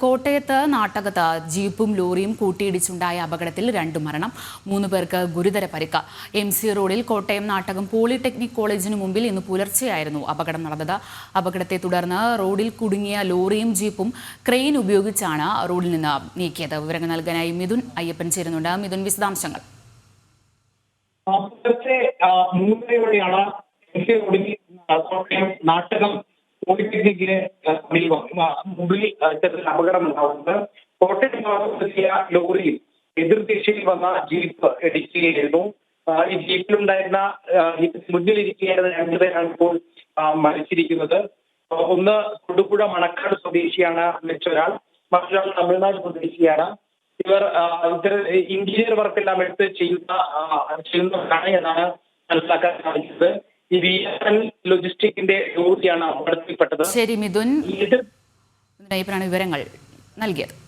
കോട്ടയത്ത് നാട്ടകത്ത് ജീപ്പും ലോറിയും കൂട്ടിയിടിച്ചുണ്ടായ അപകടത്തിൽ രണ്ടു മരണം മൂന്ന് പേർക്ക് ഗുരുതര പരിക്ക്. എം സി റോഡിൽ കോട്ടയം നാട്ടകം പോളിടെക്നിക് കോളേജിന് മുമ്പിൽ ഇന്ന് പുലർച്ചെയായിരുന്നു അപകടം നടന്നത്. അപകടത്തെ തുടർന്ന് റോഡിൽ കുടുങ്ങിയ ലോറിയും ജീപ്പും ക്രെയിൻ ഉപയോഗിച്ചാണ് റോഡിൽ നിന്ന് നീക്കിയത്. വിവരങ്ങൾ നൽകാനായി മിഥുൻ അയ്യപ്പൻ ചേരുന്നുണ്ട്. മിഥുൻ വിശദാംശങ്ങൾ. നാട്ടകം പോളിടെക്നിക്കിന് മുമ്പിൽ ചെറിയ അപകടം ഉണ്ടാവുന്നത് കോട്ടയം ഭാഗത്തെത്തിയ ലോറിയിൽ എതിർദിശയിൽ വന്ന ജീപ്പ് ഇടിക്കുകയായിരുന്നു. ഈ ജീപ്പിലുണ്ടായിരുന്ന മുന്നിലിരിക്കുകയായിരുന്ന രണ്ടുപേരാണ് ഇപ്പോൾ മരിച്ചിരിക്കുന്നത്. ഒന്ന് തൊടുപുഴ മണക്കാട് സ്വദേശിയാണ് മരിച്ചൊരാൾ മറ്റൊരാൾ തമിഴ്നാട് സ്വദേശിയാണ്. ഇവർ ഇത്തരം ഇന്റീരിയർ വർക്ക് എല്ലാം എടുത്ത് ചെയ്യുന്ന ചെയ്യുന്നവരാണ് എന്നാണ് മനസ്സിലാക്കാൻ സാധിച്ചത് ലോജിസ്റ്റിക്കിന്റെ ലോറിയാണ് അപകടത്തിൽപ്പെട്ടത് ശരി മിഥുൻ. മിഥുൻ വിവരങ്ങൾ നൽകിയത്.